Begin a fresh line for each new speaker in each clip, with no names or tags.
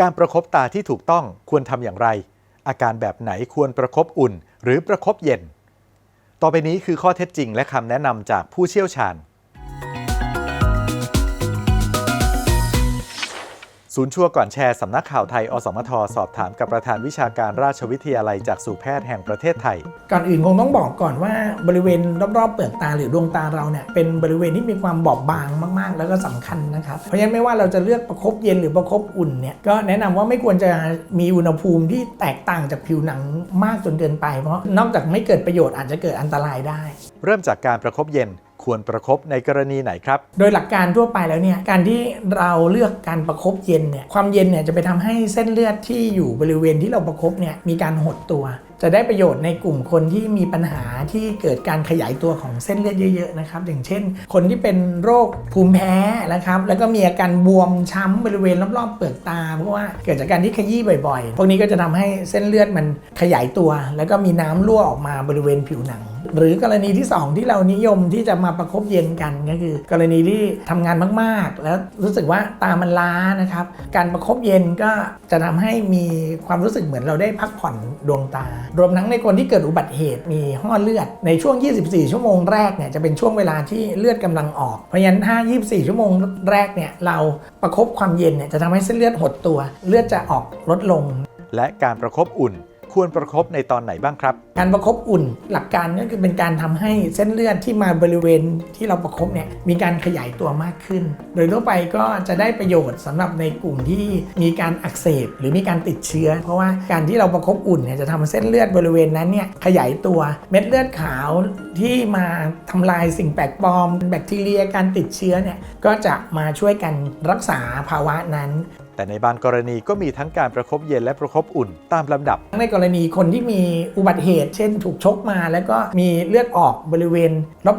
การประคบตาที่ถูกต้องควรทำอย่างไร อาการแบบไหนควรประคบอุ่น หรือประคบเย็น ต่อไปนี้คือข้อเท็จจริงและคำแนะนำจากผู้เชี่ยวชาญ ศูนย์ชัวร์ก่อนแชร์สำนักข่าวไทย อสมท สอบถามกับประธานวิชาการราชวิทยาลัยจากสู่แพทย์แห่งประเทศไทย
ก่อนอื่นคงต้องบอกก่อนว่าบริเวณรอบๆเปลือกตาหรือดวงตาเราเนี่ยเป็นบริเวณที่มีความบอบบางมากๆ แล้วก็สำคัญนะครับ เพราะฉะนั้นไม่ว่าเราจะเลือกประคบเย็นหรือประคบอุ่นเนี่ยก็แนะนำว่าไม่ควรจะมีอุณหภูมิที่แตกต่างจากผิวหนังมากจนเกินไป เพราะนอกจากไม่เกิดประโยชน์อาจจะเกิดอันตรายได้
เริ่มจากการประคบเย็น ควรประคบในกรณีไหนครับ
โดยหลักการทั่วไปแล้วเนี่ยการที่เราเลือกการประคบเย็นเนี่ยความเย็นเนี่ยจะไปทำให้เส้นเลือดที่อยู่บริเวณที่เราประคบเนี่ยมีการหดตัว จะได้ประโยชน์ในกลุ่มคนที่มีปัญหาที่เกิดการขยายตัวของเส้นเลือดเยอะๆนะครับอย่างเช่น คนที่เป็นโรคภูมิแพ้นะครับแล้วก็มีอาการบวมช้ำบริเวณรอบๆเปลือกตา เพราะว่าเกิดจากการที่ขยี้บ่อยๆ พวกนี้ก็จะทำให้เส้นเลือดมันขยายตัว แล้วก็มีน้ำรั่วออกมาบริเวณผิวหนังหรือกรณีที่ 2 ที่เรานิยมที่จะมาประคบเย็นกันก็คือ กรณีที่ทำงานมากๆ แล้วรู้สึกว่าตามันล้านะครับ การประคบเย็นก็จะทำให้มีความรู้สึกเหมือนเราได้พักผ่อนดวงตา รวมทั้งในคนที่เกิดอุบัติเหตุมีห่อเลือดในช่วง 24 ชั่วโมงแรกเนี่ยจะเป็นช่วงเวลาที่เลือดกำลังออก เพราะฉะนั้นถ้า24 ชั่วโมงแรกเนี่ยเราประคบความเย็นเนี่ยจะทำให้เส้นเลือดหดตัว เลือดจะออกลดลง
และการประคบอุ่น ควรประคบในตอนไหนบ้างครับ
การประคบอุ่นหลักการก็คือเป็นการทำให้เส้นเลือดที่มาบริเวณที่เราประคบเนี่ยมีการขยายตัวมากขึ้น โดยทั่วไปก็จะได้ประโยชน์สำหรับในกลุ่มที่มีการอักเสบหรือมีการติดเชื้อ เพราะว่าการที่เราประคบอุ่นเนี่ยจะทำให้เส้นเลือดบริเวณนั้นเนี่ยขยายตัวเม็ดเลือดขาวที่มาทำลายสิ่งแปลกปลอม แบคทีเรียการติดเชื้อเนี่ยก็จะมาช่วยกันรักษาภาวะนั้น
แต่ในบางกรณีก็มีทั้งการประคบเย็นและประคบอุ่นตามลำดับ
ในกรณีคนที่มีอุบัติเหตุ เช่น ถูกชกมา แล้วก็มีเลือดออกบริเวณ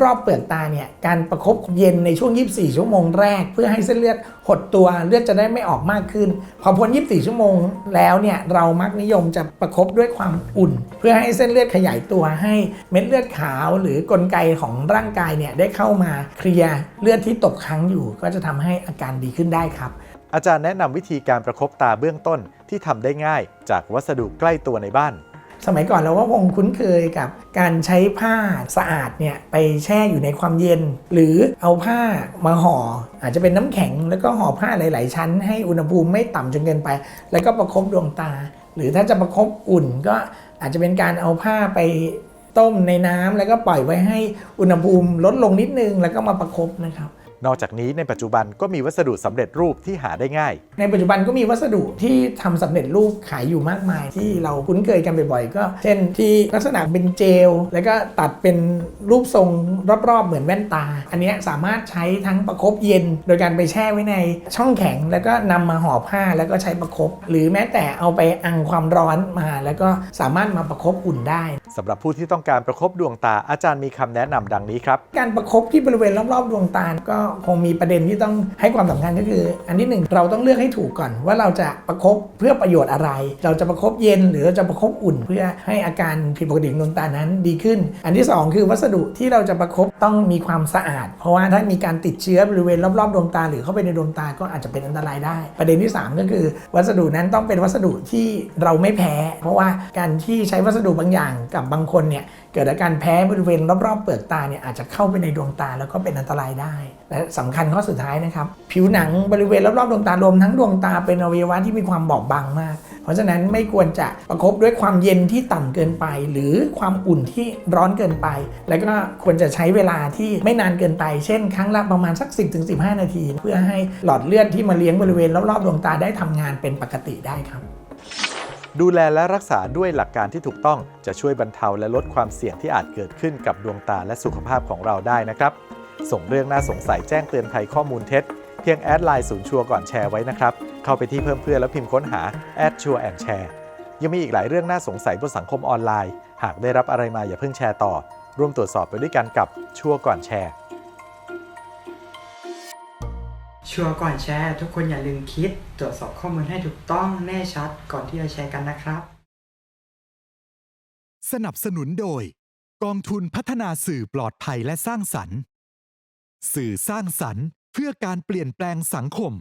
รอบๆเปลือกตาเนี่ยการประคบเย็นในช่วง 24 ชั่วโมงแรก เพื่อให้เส้นเลือดหดตัวเลือดจะได้ไม่ออกมากขึ้น พอพ้น 24 ชั่วโมงแล้วเนี่ยเรามักนิยมจะประคบด้วยความอุ่น เพื่อให้เส้นเลือดขยายตัวให้เม็ดเลือดขาวหรือกลไกของร่างกายเนี่ยได้เข้ามาเคลียร์เลือดที่ตกค้างอยู่ ก็จะทำให้อาการดีขึ้นได้ครับ
อาจารย์แนะนำวิธีการประคบตาเบื้องต้นที่ทำได้ง่ายจากวัสดุใกล้ตัวในบ้าน
สมัยก่อนเราก็คงคุ้นเคยกับการใช้ผ้าสะอาดเนี่ยไปแช่อยู่ในความเย็น หรือเอาผ้ามาห่อ อาจจะเป็นน้ำแข็งแล้วก็ห่อผ้าหลาย ๆ ชั้น ให้อุณหภูมิไม่ต่ำจนเกินไป แล้วก็ประคบดวงตา หรือถ้าจะประคบอุ่นก็อาจจะเป็นการเอาผ้าไปต้มในน้ำแล้วก็ปล่อยไว้ให้อุณหภูมิลดลงนิดนึงแล้วก็มาประคบนะครับ
นอกจากนี้ในปัจจุบันก็มีวัสดุสำเร็จรูปที่หาได้ง่าย
ในปัจจุบันก็มีวัสดุที่ทำสำเร็จรูปขายอยู่มากมาย ที่เราคุ้นเคยกันบ่อยๆ ก็ เช่นที่ลักษณะเป็นเจล แล้วก็ตัดเป็นรูปทรงรอบๆ เหมือนแว่นตา อันเนี้ยสามารถใช้ทั้งประคบเย็น โดยการไปแช่ไว้ในช่องแข็ง แล้วก็นำมาห่อผ้าแล้วก็ใช้ประคบหรือแม้แต่เอาไปอังความร้อนมา แล้วก็สามารถมาประคบอุ่นได้
สำหรับผู้ที่ต้องการประคบดวงตาอาจารย์มีคำแนะนำดังนี้ครับ
การประคบที่บริเวณรอบๆดวงตาก็คงมีประเด็นที่ต้องให้ความสำคัญก็คือ อันที่หนึ่งเราต้องเลือกให้ถูกก่อน ว่าเราจะประคบเพื่อประโยชน์อะไร เราจะประคบเย็นหรือเราจะประคบอุ่น เพื่อให้อาการผิดปกติของดวงตานั้นดีขึ้น อันที่สองคือวัสดุที่เราจะประคบต้องมีความสะอาด เพราะว่าถ้ามีการติดเชื้อบริเวณรอบๆดวงตา หรือเข้าไปในดวงตาก็อาจจะเป็นอันตรายได้ ประเด็นที่สามก็คือ วัสดุนั้นต้องเป็นวัสดุที่เราไม่แพ้ เพราะว่าการที่ใช้วัสดุบางอย่างกับบางคนเนี่ยเกิดอาการแพ้บริเวณรอบๆเปลือกตาเนี่ยอาจจะเข้าไปในดวงตาแล้วก็เป็นอันตรายได้ และสำคัญข้อสุดท้ายนะครับ ผิวหนังบริเวณรอบๆดวงตารวมทั้งดวงตาเป็นอวัยวะที่มีความบอบบางมาก เพราะฉะนั้นไม่ควรจะประคบด้วยความเย็นที่ต่ำเกินไป หรือความอุ่นที่ร้อนเกินไป แล้วก็ควรจะใช้เวลาที่ไม่นานเกินไป เช่น ครั้งละประมาณสัก 10-15 นาที เพื่อให้หลอดเลือดที่มาเลี้ยงบริเวณรอบๆดวงตาได้ทำงานเป็นปกติได้ครับ
ดูแลและรักษาด้วยหลักการที่ถูกต้องจะช่วยบรรเทาและลดความเสี่ยงที่อาจเกิดขึ้นกับดวงตาและสุขภาพของเราได้นะครับ ส่งเรื่องน่าสงสัยแจ้งเตือนภัยข้อมูลเท็จ เพียงแอดไลน์ศูนย์ชัวร์ก่อนแชร์ไว้นะครับ เข้าไปที่เพิ่มเพื่อนแล้วพิมพ์ค้นหาแอดชัวร์แอนแชร์ยังมีอีกหลายเรื่องน่าสงสัยบนสังคมออนไลน์ หากได้รับอะไรมาอย่าเพิ่งแชร์ต่อ ร่วมตรวจสอบไปด้วยกันกับชัวร์ก่อนแชร์
ชัวร์ก่อนแชร์ ทุกคนอย่าลืมคิด ตรวจสอบข้อมูลให้ถูกต้องแน่ชัดก่อนที่จะแชร์กันนะครับ
สนับสนุนโดย กองทุนพัฒนาสื่อปลอดภัยและสร้างสรรค์ สื่อสร้างสรรค์ เพื่อการเปลี่ยนแปลงสังคม